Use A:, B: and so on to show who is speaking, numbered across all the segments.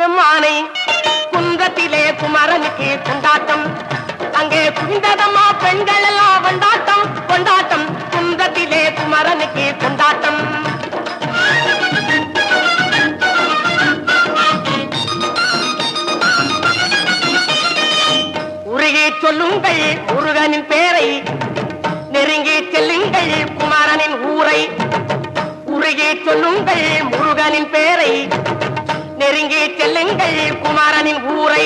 A: முருக பெம்மானை குன்றத்திலே குமரனுக்கு கொண்டாட்டம். அங்கே குவிந்ததம்மா பெண்கள் எல்லாம் கொண்டாட்டம். கொண்டாட்டம் குன்றத்திலே குமரனுக்கு கொண்டாட்டம். உருகி சொல்லுங்கள் முருகனின் பேரை. நெருங்கி செல்லுங்கள் குமரனின் ஊரை. உருகி சொல்லுங்கள் முருகனின் பேரை. நெருங்கி செல்லுங்கள் குமாரனின் ஊரை.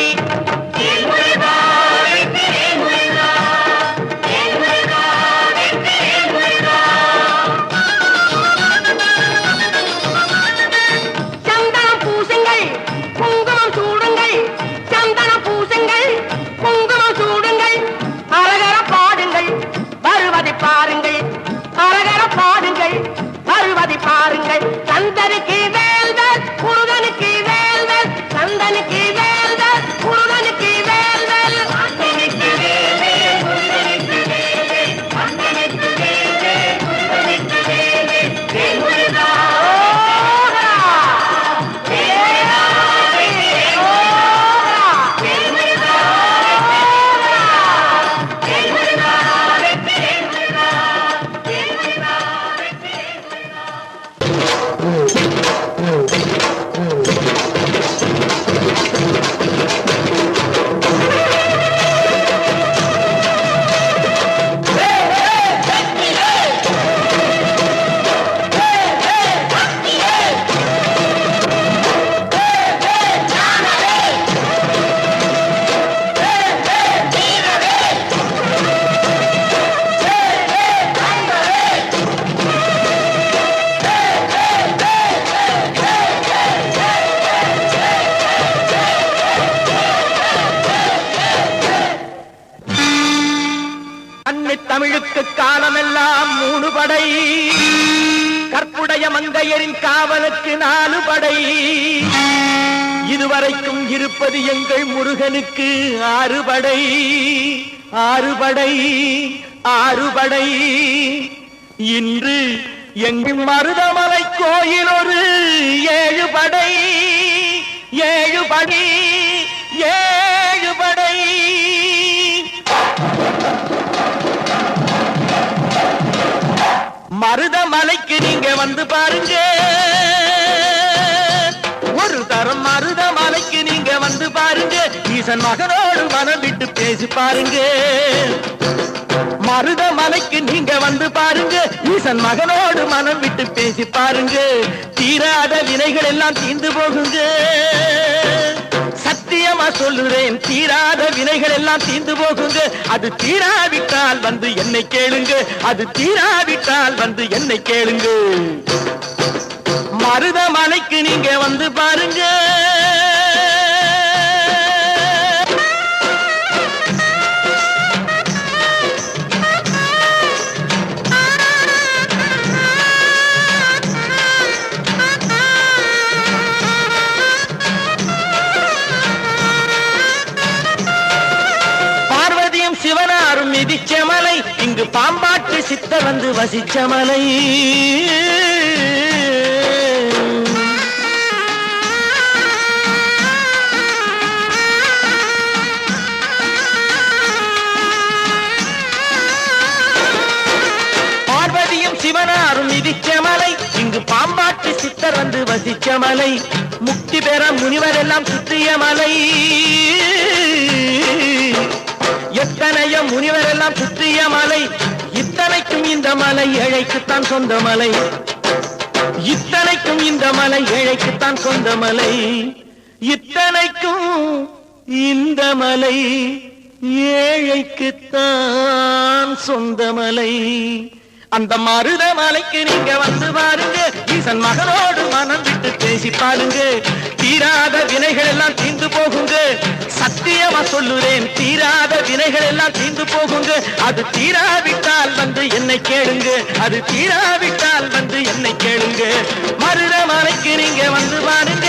A: படை. இதுவரைக்கும் இருப்பது எங்கள் முருகனுக்கு ஆறு படை ஆறு படை ஆறு படை இன்று எங்கள் மருதமலை கோயில் ஒரு ஏழு படை ஏழு படை ஏழு படை மருதமலைக்கு நீங்க வந்து பாருங்க. ஒரு மருத மருதமலைக்கு நீங்க வந்து பாருங்க. ஈசன் மகனோடு மனம் விட்டு பேசி பாருங்க. மருதமலைக்கு நீங்க வந்து பாருங்க. ஈசன் மகனோடு மனம் விட்டு பேசி பாருங்க. தீராத வினைகள் எல்லாம் தீர்ந்து போகுங்க. சத்தியமா சொல்லுறேன் தீராத வினைகள் எல்லாம் தீர்ந்து போகுங்க. அது தீராவிட்டால் வந்து என்னை கேளுங்க. அது தீராவிட்டால் வந்து என்னை கேளுங்க. மருதமலைக்கு நீங்க வந்து பாருங்க. பார்வதியும் சிவனாரும் மிதிச்ச மலை இங்கு பாம்பாட்டு சித்த வந்து வசிச்ச மலை. வசிச்ச மலை முக்தி பெற முனிவரெல்லாம் சுற்றிய மலை. எத்தனைய முனிவரெல்லாம் சுற்றிய மலை இத்தனைக்கும் இந்த மலை ஏழைக்குத்தான் சொந்த மலை. இத்தனைக்கும் இந்த மலை ஏழைக்குத்தான் சொந்த மலை. இத்தனைக்கும் இந்த மலை ஏழைக்குத்தான் சொந்த மலை. அந்த மருத மலைக்கு நீங்க வந்து பாருங்க. ஈசன் மகனோடு மனம் விட்டு பேசி பாருங்க. தீராத வினைகள் எல்லாம் தீர்ந்து போகுங்க. சத்தியமா சொல்லுறேன் தீராத வினைகள் எல்லாம் தீர்ந்து போகுங்க. அது தீராவிட்டால் வந்து என்னை கேளுங்க. அது தீராவிட்டால் வந்து என்னை கேளுங்க. மருத மலைக்கு நீங்க வந்து பாருங்க.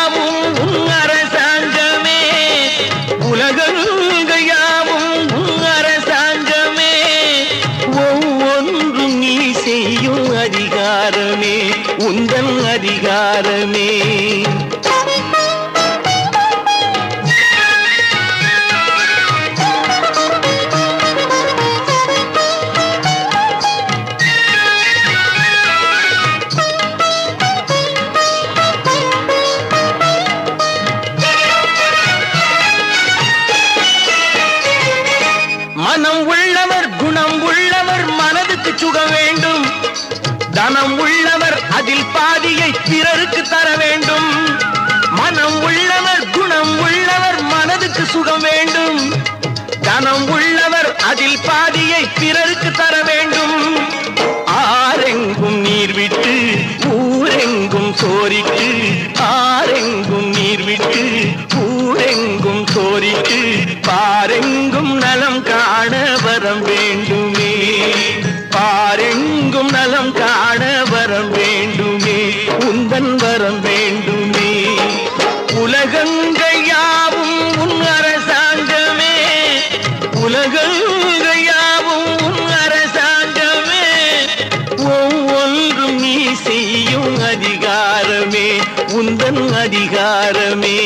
A: பிறருக்கு சுகம் வேண்டும். தனம் உள்ளவர் அதில் பாதியை பிறருக்கு தர வேண்டும். ஆரெங்கும் நீர் விட்டு ஊரெங்கும் சோரிக்கு ஆரெங்கும் நீர் விட்டு ஊரெங்கும் சோரிக்கு பாரெங்கும் நலம் காண வரம் வேண்டுமே. பாரெங்கும் நலம் காண வரம் வேண்டுமே. உந்தன் வரம் வேண்டும். அதிகாரமே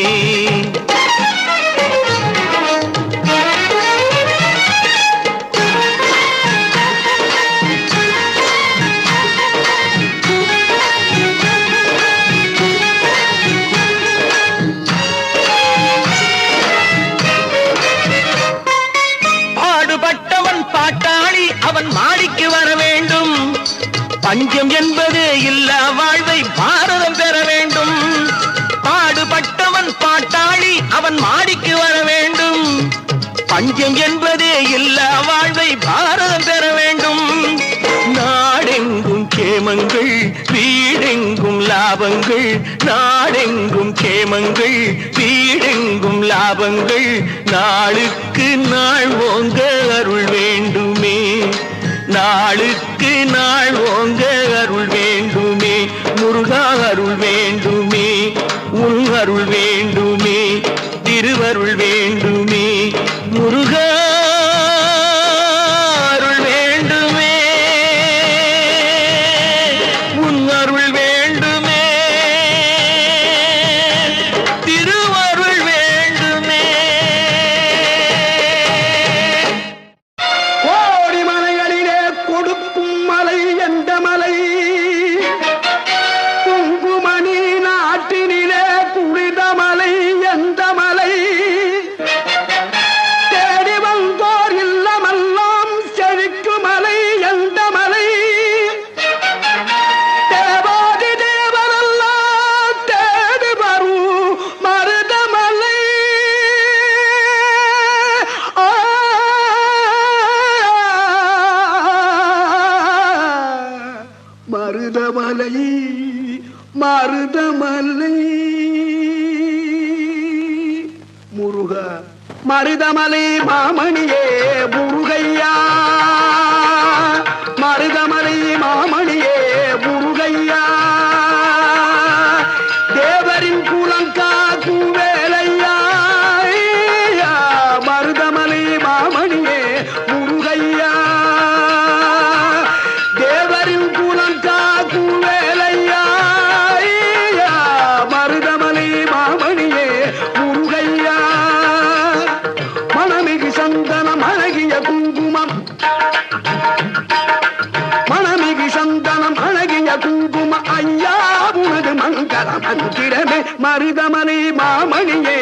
A: வீடெங்கும் லாபங்கள் நாடெங்கும் கேமங்கள் வீடெங்கும் லாபங்கள். நாளுக்கு நாள் ஓங்க அருள் வேண்டுமே. நாளுக்கு நாள் ஓங்க அருள் வேண்டுமே. முருகா அருள் வேண்டுமே. உன் அருள் வேண்டுமே. திருவருள் வேண்டும்
B: மருதமலை. முருக மருதமலை மாமணிய. மருதமலை மாமணியே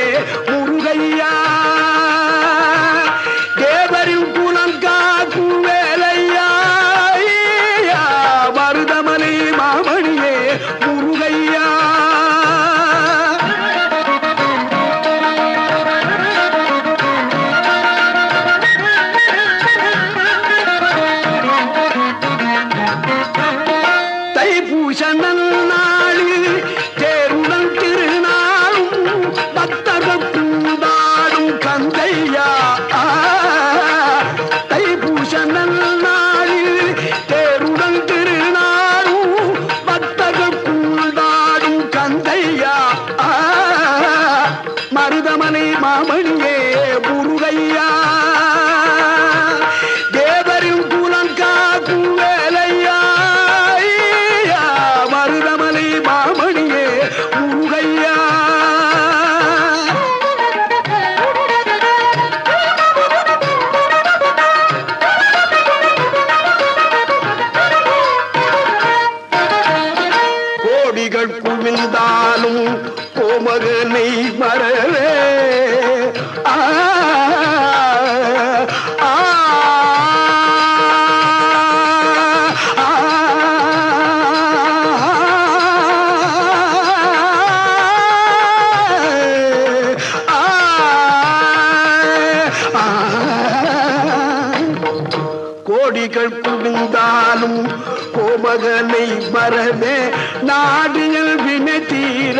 C: மகனை மறவே நாடியல் வினை தீர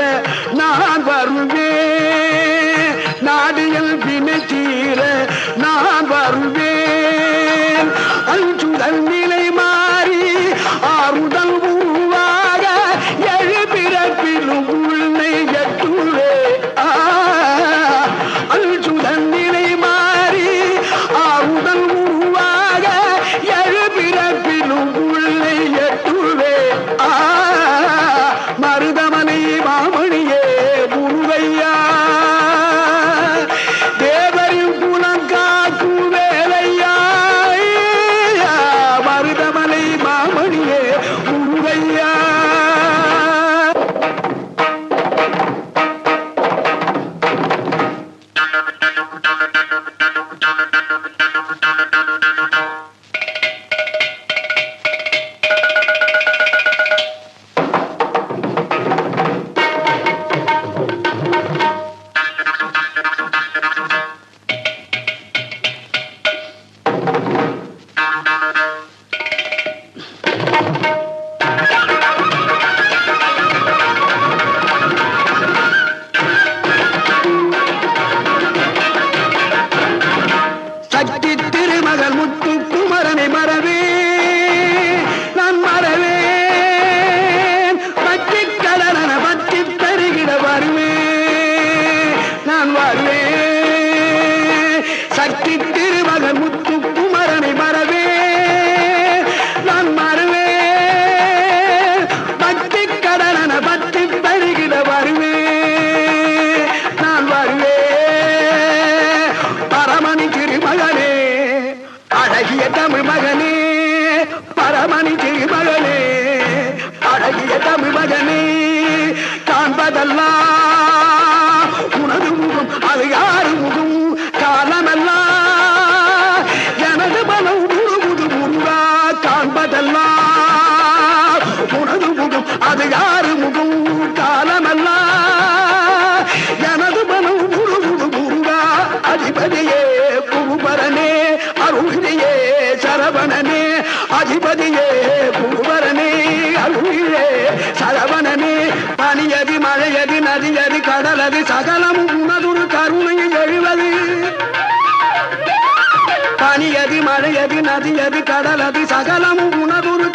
C: நான் வருவே. நாடியல் வினை தீர நான் வருவேன். அஞ்சு
B: தண்ணி నది అది కడలది సగలము గుణగురు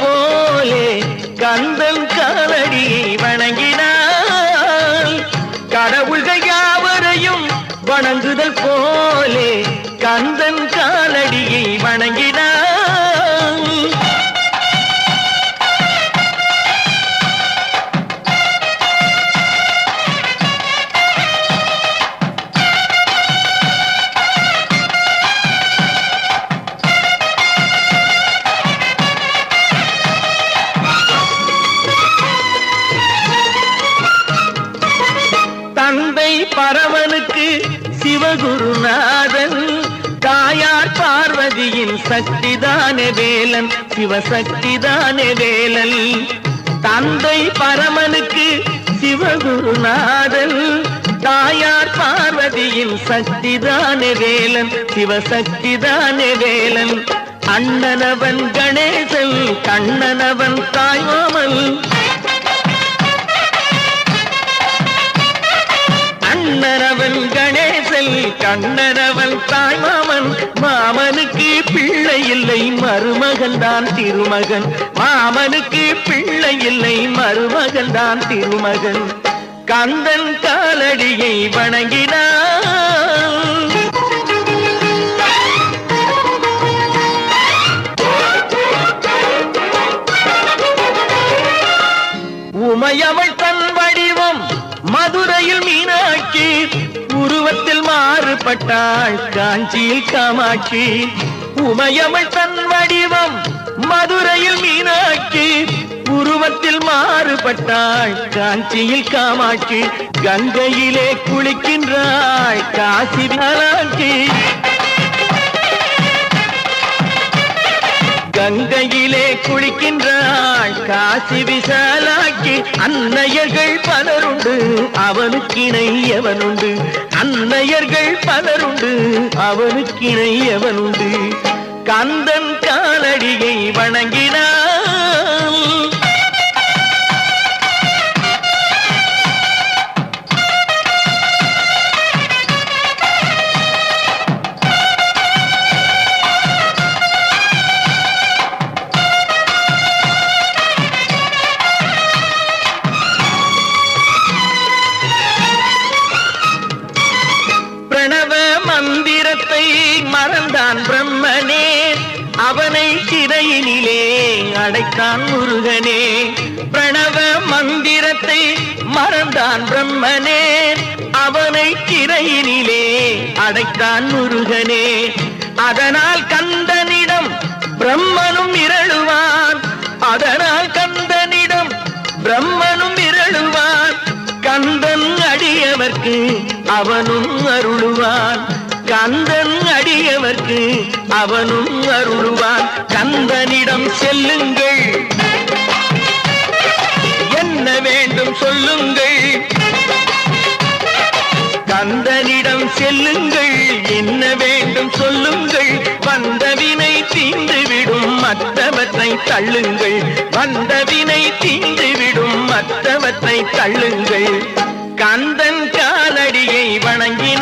B: போலே கந்தன் காலடியை வணங்கினாள். கடவுள்கள் யாவரையும் வணங்குதல் போலே கந்தன் சிவசக்தி தானே வேலல் தந்தை பரமனுக்கு சிவகுருநாதன். தாயார் பார்வதியின் சக்தி தானே வேலன். சிவசக்தி தானே வேலன். அண்ணனவன் கணேசன் கண்ணனவன் தாயோமல். அண்ணனவன் கணேசன் கண்ணனவன் தாய்மாமன். மாமனுக்கு பிள்ளை இல்லை மருமகன்
A: தான் திருமகன். மாமனுக்கு பிள்ளை இல்லை மருமகன் தான் திருமகன். கந்தன் காலடியை வணங்கினான். உமையவள் தன் வடிவம் மதுரையில் மீனாட்சி உருவத்தில் மாறுபட்டாள் காஞ்சியில் காமாட்சி. உமையமிழ் தன் வடிவம் மதுரையில் மீனாட்சி உருவத்தில் மாறுபட்டாள் காஞ்சியில் காமாட்சி கங்கையிலே குளிக்கின்றாள் காசி மீனாட்சி கங்கையிலே குளிக்கின்றாள் காசி விசாலாக்கி அன்னையர்கள் பலருண்டு அவனுக்கிணை எவனுண்டு? அன்னையர்கள் பலருண்டு அவனுக்கிணை எவனுண்டு கந்தன் காலடியை வணங்கினார். கயிறிலே அடைத்தான் முருகனே. அதனால் கந்தனிடம் பிரம்மனும் இரழுவான் அதனால் கந்தனிடம் பிரம்மனும் இரழுவான் கந்தன் அடியவர்க்கு அவனும் அருளுவான் கந்தன் அடியவர்க்கு அவனும் அருளுவான் கந்தனிடம் செல்லுங்கள். என்ன வேண்டும் சொல்லுங்கள். செல்லுங்கள் என்ன வேண்டும் சொல்லுங்கள். வந்த வினை தீந்துவிடும் மற்றவற்றை தள்ளுங்கள். வந்த வினை தீந்துவிடும் மற்றவற்றை தள்ளுங்கள். கந்தன் காலடியை வணங்கின